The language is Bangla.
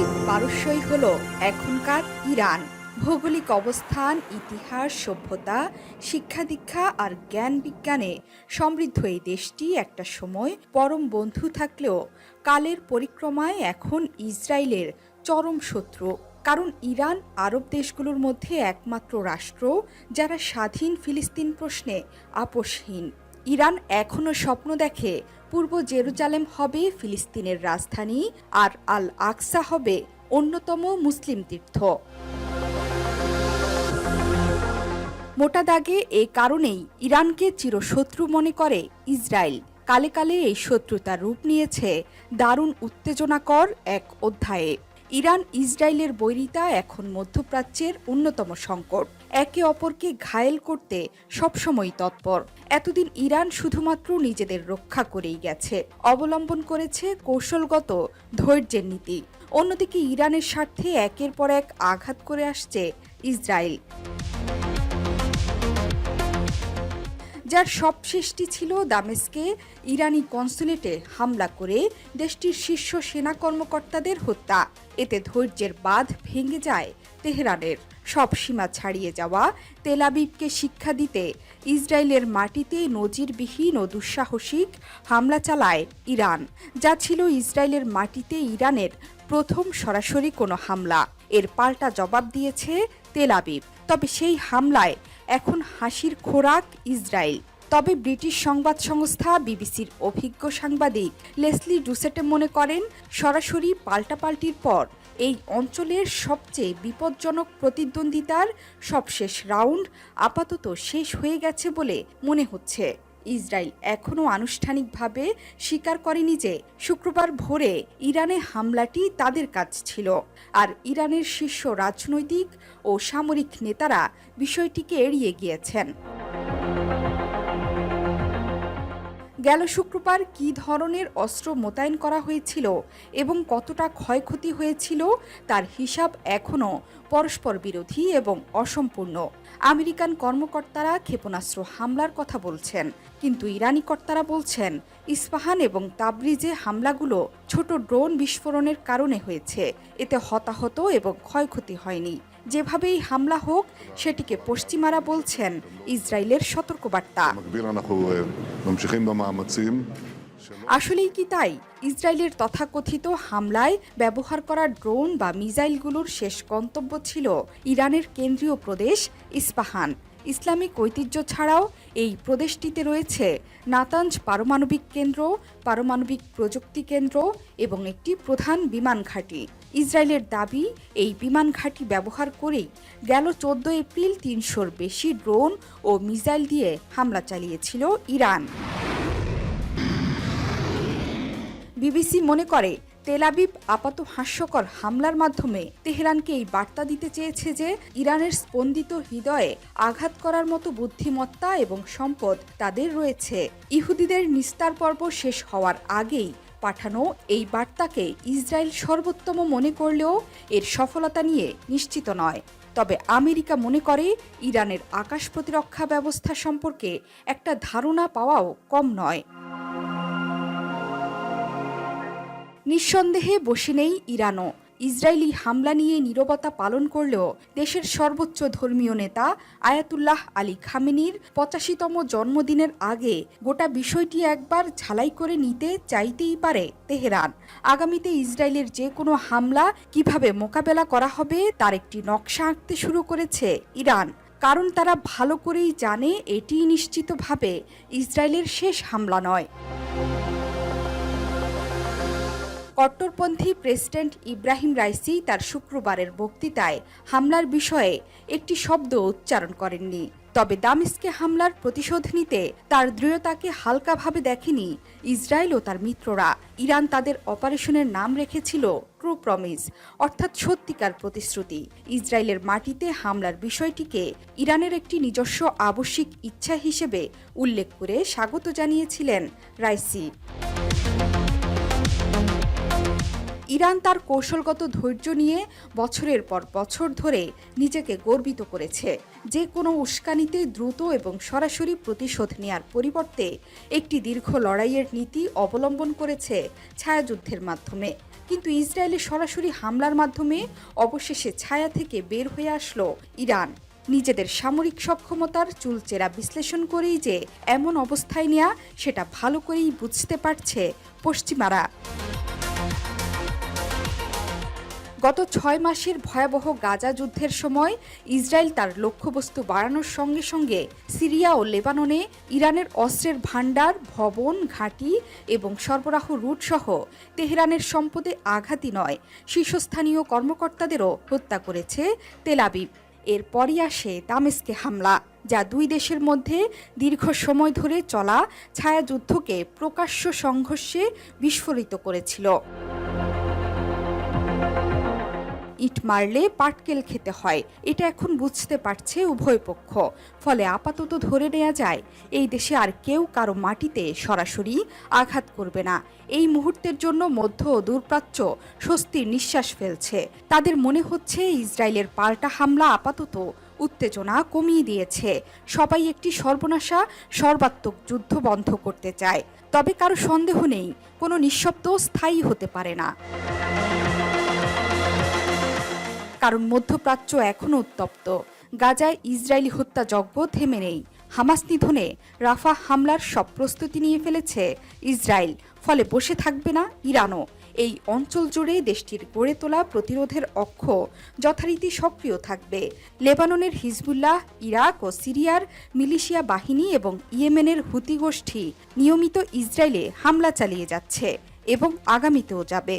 ঐতিহাসিক পারস্যই হল এখনকার ইরান। ভৌগোলিক অবস্থান, ইতিহাস, সভ্যতা, শিক্ষা দীক্ষা আর জ্ঞান বিজ্ঞানে সমৃদ্ধ এই দেশটি একটা সময় পরম বন্ধু থাকলেও কালের পরিক্রমায় এখন ইসরায়েলের চরম শত্রু। কারণ ইরান আরব দেশগুলোর মধ্যে একমাত্র রাষ্ট্র যারা স্বাধীন ফিলিস্তিন প্রশ্নে আপোষহীন। ইরান এখনও স্বপ্ন দেখে পূর্ব জেরুজালেম হবে ফিলিস্তিনের রাজধানী আর আল আকসা হবে অন্যতম মুসলিম তীর্থ। মোটা দাগে এ কারণেই ইরানকে চিরশত্রু মনে করে ইসরায়েল। কালে কালে এই শত্রুতার রূপ নিয়েছে দারুণ উত্তেজনাকর এক অধ্যায়ে। ইরান ইসরায়েলের বৈরিতা এখন মধ্যপ্রাচ্যের অন্যতম সংকট। একে অপরকে ঘায়েল করতে সবসময় তৎপর। এতদিন ইরান শুধুমাত্র নিজেদের রক্ষা করেই গেছে, অবলম্বন করেছে কৌশলগত ধৈর্যের নীতি। অন্যদিকে ইরানের স্বার্থে একের পর এক আঘাত করে আসছে ইসরায়েল। যার সব শেষটি ছিল দামেস্কে, ইরানি কনসুলেটে হামলা করে দেশটির শীর্ষ সেনা কর্মকর্তাদের হত্যা। এতে ধৈর্যের বাঁধ ভেঙে যায় তেহরানের। সব সীমা ছাড়িয়ে যাওয়া তেলাবিবকে শিক্ষা দিতে ইসরায়েলের মাটিতে নজিরবিহীন ও দুঃসাহসিক হামলা চালায় ইরান, যা ছিল ইসরায়েলের মাটিতে ইরানের প্রথম সরাসরি কোনো হামলা। এর পাল্টা জবাব দিয়েছে তেলাবিব তবে সেই হামলায় এখন হাসির খোরাক ইসরায়েল। তবে ব্রিটিশ সংবাদ সংস্থা বিবিসির অভিজ্ঞ সাংবাদিক লেসলি ডুসেটে মনে করেন, সরাসরি পাল্টাপাল্টির পর এই অঞ্চলের সবচেয়ে বিপজ্জনক প্রতিদ্বন্দ্বিতার সবশেষ রাউন্ড আপাতত শেষ হয়ে গেছে বলে মনে হচ্ছে। ইসরায়েল এখনও আনুষ্ঠানিকভাবে স্বীকার করেনি যে শুক্রবার ভোরে ইরানে হামলাটি তাদের কাজ ছিল। আর ইরানের শীর্ষ রাজনৈতিক ও সামরিক নেতারা বিষয়টিকে এড়িয়ে গিয়েছেন। গেল শুক্রবার কী ধরনের অস্ত্র মোতায়েন করা হয়েছিল এবং কতটা ক্ষয়ক্ষতি হয়েছিল তার হিসাব এখনও পরস্পর বিরোধী এবং অসম্পূর্ণ। আমেরিকান কর্মকর্তারা ক্ষেপণাস্ত্র হামলার কথা বলছেন, কিন্তু ইরানি কর্তারা বলছেন, ইস্পাহান এবং তাবরিজে হামলাগুলো ছোট ড্রোন বিস্ফোরণের কারণে হয়েছে। এতে হতাহত এবং ক্ষয়ক্ষতি হয়নি। যেভাবেই হামলা হোক, সেটিকে পশ্চিমারা বলছেন ইসরায়েলের সতর্কবার্তা। আসলেই কি তাই? ইসরায়েলের তথাকথিত হামলায় ব্যবহার করা ড্রোন বা মিজাইলগুলোর শেষ গন্তব্য ছিল ইরানের কেন্দ্রীয় প্রদেশ ইস্পাহান। ইসলামিক ঐতিহ্য ছাড়াও এই প্রদেশটিতে রয়েছে নাতাঞ্জ পারমাণবিক কেন্দ্র, পারমাণবিক প্রযুক্তি কেন্দ্র এবং একটি প্রধান বিমান ঘাঁটি। ইসরায়েলের দাবি, এই বিমান ঘাঁটি ব্যবহার করেই গেল চোদ্দ এপ্রিল তিনশোর বেশি ড্রোন ও মিসাইল দিয়ে হামলা চালিয়েছিল ইরান। বিবিসি মনে করে তেলাবিব আপাত হাস্যকর হামলার মাধ্যমে তেহরানকে এই বার্তা দিতে চেয়েছে যে ইরানের স্পন্দিত হৃদয়ে আঘাত করার মতো বুদ্ধিমত্তা এবং সম্পদ তাদের রয়েছে। ইহুদিদের নিস্তার পর্ব শেষ হওয়ার আগেই পাঠানো এই বার্তাকে ইসরায়েল সর্বোত্তম মনে করলেও এর সফলতা নিয়ে নিশ্চিত নয়। তবে আমেরিকা মনে করে ইরানের আকাশ প্রতিরক্ষা ব্যবস্থা সম্পর্কে একটা ধারণা পাওয়াও কম নয়। নিঃসন্দেহে বসে নেই ইরানও। ইসরায়েলি হামলা নিয়ে নীরবতা পালন করলেও দেশের সর্বোচ্চ ধর্মীয় নেতা আয়াতুল্লাহ আলী খামেনির পঁচাশিতম জন্মদিনের আগে গোটা বিষয়টি একবার ঝালাই করে নিতে চাইতেই পারে তেহরান। আগামীতে ইসরায়েলের যে কোনো হামলা কীভাবে মোকাবেলা করা হবে তার একটি নকশা আঁকতে শুরু করেছে ইরান। কারণ তারা ভালো করেই জানে এটি নিশ্চিতভাবে ইসরায়েলের শেষ হামলা নয়। কট্টরপন্থী প্রেসিডেন্ট ইব্রাহিম রাইসি তার শুক্রবারের বক্তৃতায় হামলার বিষয়ে একটি শব্দ উচ্চারণ করেননি। তবে দামিস্কে হামলার প্রতিশোধ নিতে তার দৃঢ়তাকে হালকাভাবে দেখেনি ইসরায়েল ও তার মিত্ররা। ইরান তাদের অপারেশনের নাম রেখেছিল ট্রু প্রমিস, অর্থাৎ সত্যিকার প্রতিশ্রুতি। ইসরায়েলের মাটিতে হামলার বিষয়টিকে ইরানের একটি নিজস্ব আবশ্যিক ইচ্ছা হিসেবে উল্লেখ করে স্বাগত জানিয়েছিলেন রাইসি। ইরান তার কৌশলগত ধৈর্য নিয়ে বছরের পর বছর ধরে নিজেকে গর্বিত করেছে। যে কোনো উস্কানিতে দ্রুত এবং সরাসরি প্রতিশোধ নেয়ার পরিবর্তে একটি দীর্ঘ লড়াইয়ের নীতি অবলম্বন করেছে ছায়াযুদ্ধের মাধ্যমে। কিন্তু ইসরায়েলের সরাসরি হামলার মাধ্যমে অবশেষে ছায়া থেকে বের হয়ে আসলো ইরান। নিজেদের সামরিক সক্ষমতার চুলচেরা বিশ্লেষণ করেই যে এমন অবস্থায় নেয়া, সেটা ভালো করেই বুঝতে পারছে পশ্চিমারা। গত ছয় মাসের ভয়াবহ গাজা যুদ্ধের সময় ইসরায়েল তার লক্ষ্যবস্তু বাড়ানোর সঙ্গে সঙ্গে সিরিয়া ও লেবাননে ইরানের অস্ত্রের ভাণ্ডার, ভবন, ঘাঁটি এবং সরবরাহ রুট সহ তেহরানের সম্পদে আঘাতই নয়। শীর্ষস্থানীয় কর্মকর্তাদেরও হত্যা করেছে তেলাবিব এরপরই আসে দামেস্কে হামলা, যা দুই দেশের মধ্যে দীর্ঘ সময় ধরে চলা ছায়াযুদ্ধকে প্রকাশ্য সংঘর্ষে বিস্ফোরিত করেছিল। ইট মারলে পাটকেল খেতে হয়। এটা এখন বুঝতে পারছে উভয় পক্ষ। ফলে আপাতত ধরে নেওয়া যায়, এই দেশে আর কেউ কারও মাটিতে সরাসরি আঘাত করবে না। এই মুহূর্তের জন্য মধ্য ও দূরপ্রাচ্য স্বস্তির নিঃশ্বাস ফেলছে। তাদের মনে হচ্ছে ইসরায়েলের পাল্টা হামলা আপাতত উত্তেজনা কমিয়ে দিয়েছে। সবাই একটি সর্বনাশা, সর্বাত্মক যুদ্ধ বন্ধ করতে চায়। তবে কারও সন্দেহ নেই, কোনো নিঃশব্দ স্থায়ী হতে পারে না। কারণ মধ্যপ্রাচ্য এখনও উত্তপ্ত। গাজায় ইসরায়েলি হত্যাযজ্ঞ থেমে নেই। হামাস নিধনে রাফা হামলার সব প্রস্তুতি নিয়ে ফেলেছে ইসরায়েল, ফলে বসে থাকবে না ইরানও। এই অঞ্চল জুড়ে দেশটির গড়ে তোলা প্রতিরোধের অক্ষ যথারীতি সক্রিয় থাকবে। লেবাননের হিজবুল্লাহ, ইরাক ও সিরিয়ার মিলিশিয়া বাহিনী এবং ইয়েমেনের হুতি গোষ্ঠী নিয়মিত ইসরায়েলে হামলা চালিয়ে যাচ্ছে এবং আগামীতেও যাবে।